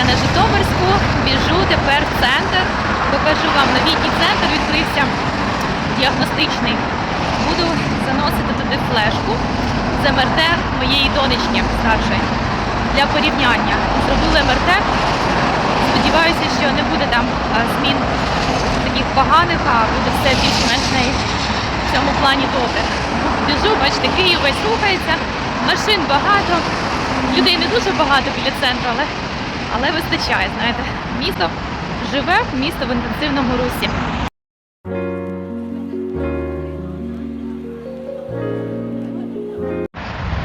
я на Житомирську, біжу тепер в центр. Покажу вам новітній центр, відкрився діагностичний. Буду заносити туди флешку з МРТ моєї донечки старшої для порівняння. Зробили МРТ. Сподіваюся, що не буде там змін таких поганих, а буде все більш-менш в цьому плані добре. Біжу, бачите, Київ весь рухається, машин багато, людей не дуже багато біля центру, але, але вистачає, знаєте. Місто живе, місто в інтенсивному русі.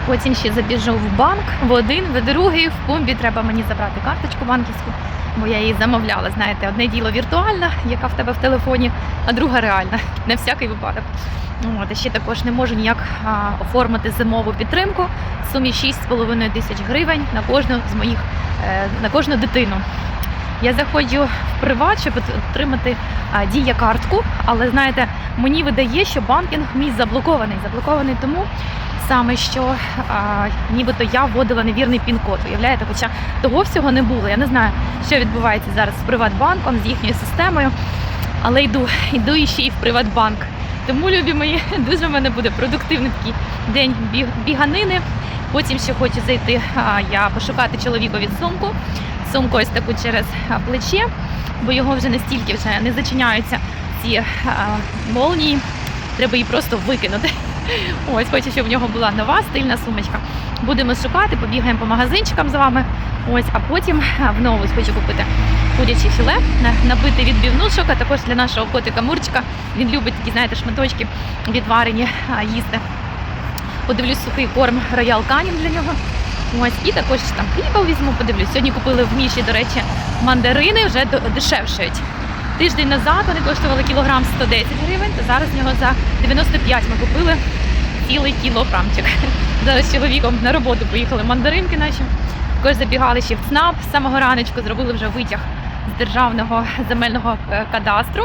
Потім ще забіжу в банк в один, в другий, в пумбі треба мені забрати карточку банківську, бо я її замовляла. Знаєте, одне діло віртуальна, яка в тебе в телефоні, а друга реальна, на всякий випадок. От, ще також не можу ніяк а, оформити зимову підтримку в сумі 6,5 тисяч гривень на кожну з моїх е, на кожну дитину. Я заходжу в приват, щоб отримати дія картку, але знаєте, мені видає, що банкінг мій заблокований. Заблокований тому саме, що а, нібито я вводила невірний пін-код. Уявляєте, хоча того всього не було. Я не знаю, що відбувається зараз з Приватбанком, з їхньою системою, але йду, йду іще і в Приватбанк. Тому, любі мої, дуже в мене буде продуктивний такий день біг- біганини. Потім ще хочу зайти, я пошукати чоловікові сумку. Сумку ось таку через плече, бо його вже настільки вже не зачиняються ці а, молнії. Треба її просто викинути. Ось хочу, щоб в нього була нова стильна сумочка. Будемо шукати, побігаємо по магазинчикам з вами. Ось, а потім в нову хочу купити куряче філе, на- набити відбивнушок, а також для нашого котика Мурчика. Він любить такі, знаєте, шматочки відварені їсти. Подивлюсь сухий корм роял канін для нього. Ось, і також там хліба візьму, подивлюсь. Сьогодні купили в Міші, до речі, мандарини вже дешевшають. Тиждень назад вони коштували кілограм 110 гривень, то зараз в нього за 95 ми купили цілий кілограмчик. Зараз з чоловіком на роботу поїхали мандаринки наші. Також забігали ще в ЦНАП з самого раночку, зробили вже витяг з державного земельного е, кадастру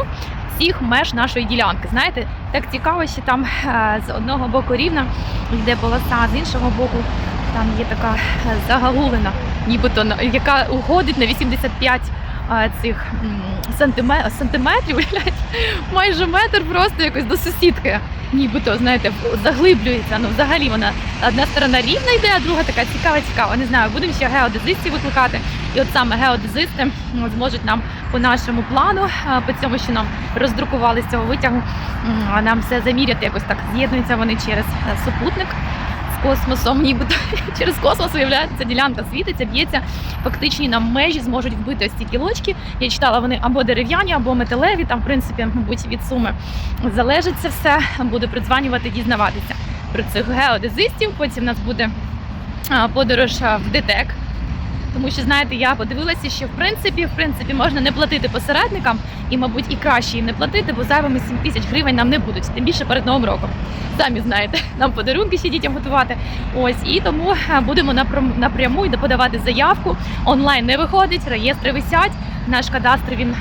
всіх меж нашої ділянки. Знаєте, так цікаво, що там е, з одного боку рівна йде полоса, а з іншого боку там є така е, загагулина, нібито яка уходить на 85 е, цих м, сантиметрів, майже метр просто якось до сусідки. Нібито, знаєте, заглиблюється. Ну, взагалі вона одна сторона рівна йде, а друга така цікава, цікава. Не знаю, будемо ще геодезистів викликати. І от саме геодезисти зможуть нам по нашому плану, по цьому, що нам роздрукували з цього витягу, нам все заміряти якось так. З'єднуються вони через е, супутник з космосом, нібито через космос виявляється, ділянка світиться, б'ється. Фактичні нам межі зможуть вбити ось ці кілочки. Я читала, вони або дерев'яні, або металеві. Там, в принципі, мабуть, від суми залежить це все. Буду придзванювати, дізнаватися про цих геодезистів. Потім у нас буде подорож в ДТЕК. Тому що знаєте, я подивилася, що в принципі, в принципі, можна не платити посередникам, і, мабуть, і краще їм не платити, бо зайвими 7 тисяч гривень нам не будуть, тим більше перед новим роком. Самі знаєте, нам подарунки ще дітям готувати. Ось і тому е, будемо напрям- напряму йде подавати заявку. Онлайн не виходить, реєстри висять. Наш кадастр він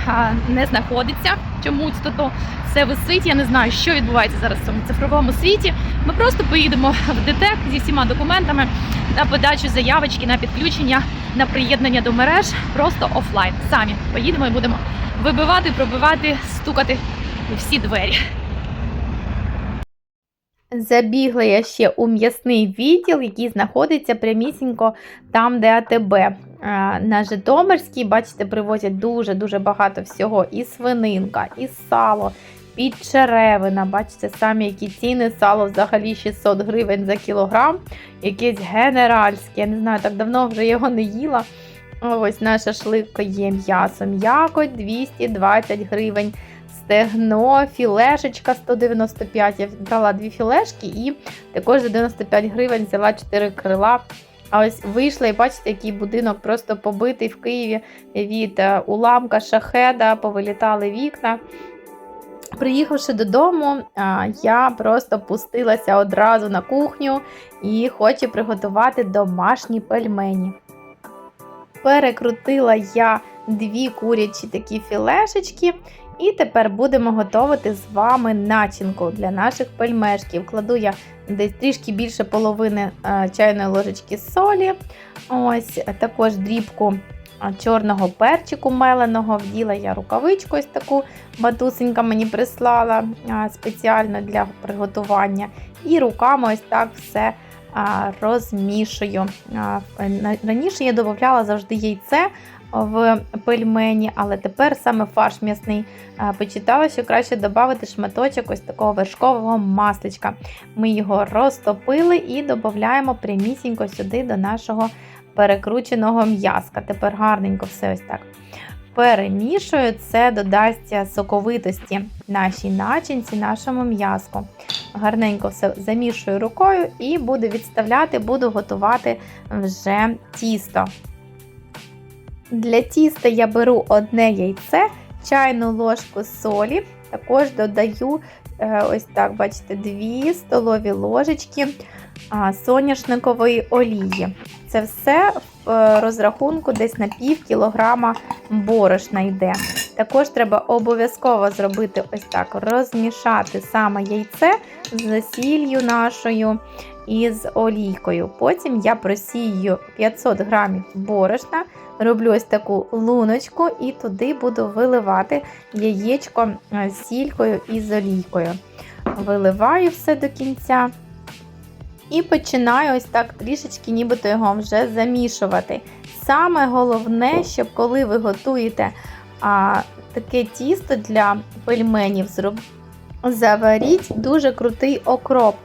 не знаходиться. Чомусь то то все висить. Я не знаю, що відбувається зараз в цьому цифровому світі. Ми просто поїдемо в ДТЕК зі всіма документами на подачу заявочки на підключення на приєднання до мереж просто офлайн. Самі поїдемо і будемо вибивати, пробивати, стукати у всі двері. Забігла я ще у м'ясний відділ, який знаходиться прямісінько там, де АТБ. На Житомирській, бачите, привозять дуже-дуже багато всього. І свининка, і сало, підчеревина. Бачите, самі які ціни. Сало взагалі 600 гривень за кілограм. Якесь генеральське. Я не знаю, так давно вже його не їла. Ось на шашлик є м'ясо. М'якоть 220 гривень стегно, філешечка 195. Я брала дві філешки і також за 95 гривень взяла 4 крила. А ось вийшла і бачите, який будинок просто побитий в Києві від е, уламка шахеда, повилітали вікна. Приїхавши додому, я просто пустилася одразу на кухню і хочу приготувати домашні пельмені. Перекрутила я дві курячі такі філешечки і тепер будемо готувати з вами начинку для наших пельмешків. Кладу я десь трішки більше половини е, чайної ложечки солі. Ось також дрібку чорного перчику меленого. Вділа я рукавичку ось таку матусенька мені прислала спеціально для приготування. І руками ось так все розмішую. Раніше я додавала завжди яйце в пельмені, але тепер саме фарш м'ясний почитала, що краще додати шматочок ось такого вершкового масличка. Ми його розтопили і додаємо прямісінько сюди до нашого перекрученого м'яска. Тепер гарненько все ось так перемішую, це додасться соковитості нашій начинці, нашому м'язку. Гарненько все замішую рукою і буду відставляти, буду готувати вже тісто. Для тіста я беру одне яйце, чайну ложку солі, також додаю е, ось так, бачите, 2 столові ложечки соняшникової олії. Це все в е, розрахунку десь на пів кілограма борошна йде. Також треба обов'язково зробити ось так: розмішати саме яйце з сіллю нашою і з олійкою. Потім я просію 500 грамів борошна, роблю ось таку луночку і туди буду виливати яєчко е, з сількою і з олійкою. Виливаю все до кінця. І починаю ось так трішечки, нібито його вже замішувати. Саме головне, щоб коли ви готуєте а, таке тісто для пельменів, зроб... заваріть дуже крутий окроп,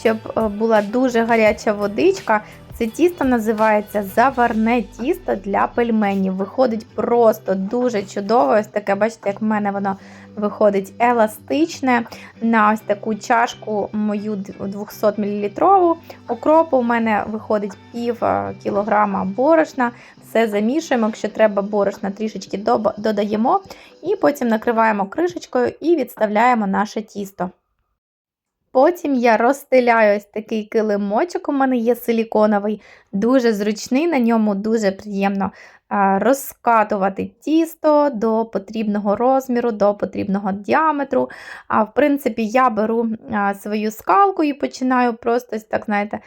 щоб е, була дуже гаряча водичка. Це тісто називається заварне тісто для пельменів. Виходить просто дуже чудово. Ось таке, бачите, як в мене воно виходить еластичне. На ось таку чашку мою 200 мл окропу. У мене виходить пів е, кілограма борошна. Все замішуємо, якщо треба борошна, трішечки додаємо, і потім накриваємо кришечкою і відставляємо наше тісто. Потім я розстеляю ось такий килимочок, у мене є силіконовий, дуже зручний, на ньому дуже приємно розкатувати тісто до потрібного розміру, до потрібного діаметру. А в принципі, я беру свою скалку і починаю просто так, знаєте,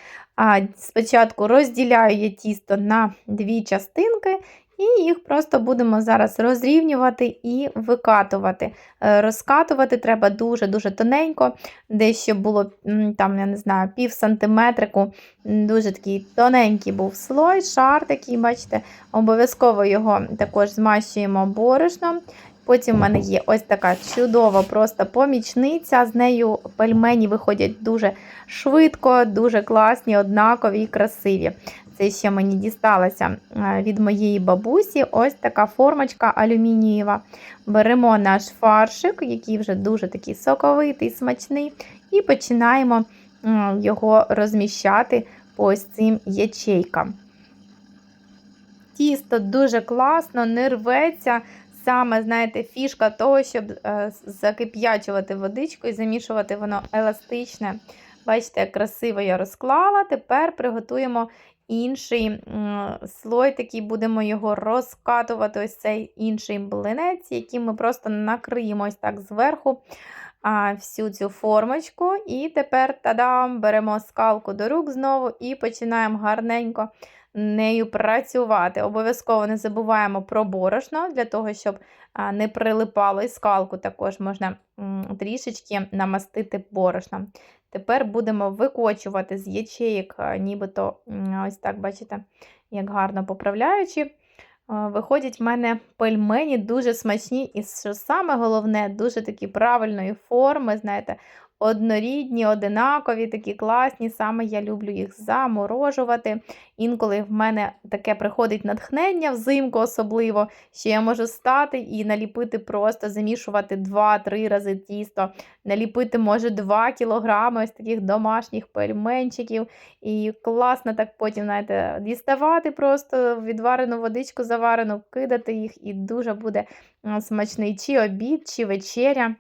спочатку розділяю я тісто на дві частинки. І їх просто будемо зараз розрівнювати і викатувати. Е, Розкатувати треба дуже-дуже тоненько, десь щоб було там, я не знаю, пів сантиметрику. Дуже такий тоненький був слой, шар такий, бачите, обов'язково його також змащуємо борошном. Потім в мене є ось така чудова просто помічниця. З нею пельмені виходять дуже швидко, дуже класні, однакові і красиві. Це ще мені дісталося е, від моєї бабусі. Ось така формочка алюмінієва. Беремо наш фаршик, який вже дуже такий соковитий, смачний, і починаємо його розміщати по ось цим ячейкам. Тісто дуже класно, не рветься. Саме, знаєте, фішка того, щоб е, закип'ячувати водичку і замішувати воно еластичне. Бачите, як красиво я розклала. Тепер приготуємо інший слой, такий будемо його розкатувати, ось цей інший блинець, яким ми просто накриємо ось так зверху а, всю цю формочку. І тепер тадам, беремо скалку до рук знову і починаємо гарненько нею працювати. Обов'язково не забуваємо про борошно, для того, щоб не прилипало і скалку також можна трішечки намастити борошном. Тепер будемо викочувати з ячеїк, нібито ось так, бачите, як гарно поправляючи. Виходять в мене пельмені дуже смачні, і що саме головне, дуже такі правильної форми, знаєте, однорідні, одинакові, такі класні. Саме я люблю їх заморожувати. Інколи в мене таке приходить натхнення взимку, особливо, що я можу стати і наліпити просто, замішувати 2-3 рази тісто, наліпити, може, 2 кілограми ось таких домашніх пельменчиків. І класно так потім, знаєте, діставати просто відварену водичку заварену, кидати їх, і дуже буде смачний чи обід, чи вечеря.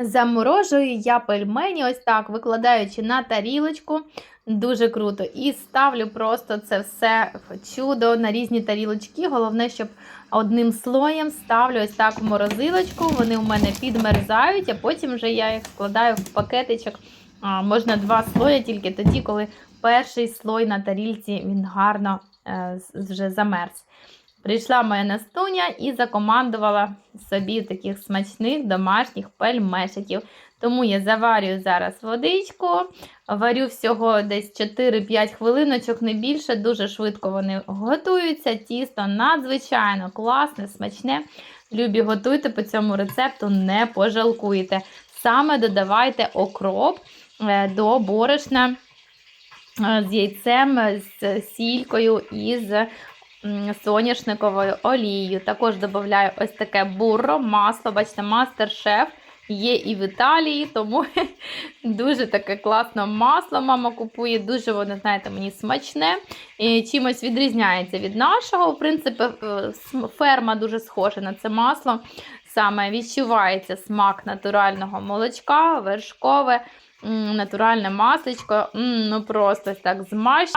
Заморожую я пельмені, ось так, викладаючи на тарілочку. Дуже круто. І ставлю просто це все чудо на різні тарілочки. Головне, щоб одним слоєм ставлю ось так в морозилочку. Вони у мене підмерзають, а потім вже я їх складаю в пакетичок. А, можна два слої тільки тоді, коли перший слой на тарілці він гарно е, вже замерз. Прийшла моя Настуня і закомандувала собі таких смачних домашніх пельмешиків. Тому я заварюю зараз водичку, варю всього десь 4-5 хвилиночок, не більше. Дуже швидко вони готуються. Тісто надзвичайно класне, смачне. Любі готуйте по цьому рецепту, не пожалкуєте. Саме додавайте окроп е, до борошна е, з яйцем, з сількою і з соняшниковою олією. Також додаю ось таке бурро, масло. Бачите, мастер-шеф є і в Італії, тому дуже таке класне масло мама купує. Дуже воно, знаєте, мені смачне. І чимось відрізняється від нашого. В принципі, е, ферма дуже схожа на це масло. Саме відчувається смак натурального молочка, вершкове, натуральне масличко. Ну просто так змащ.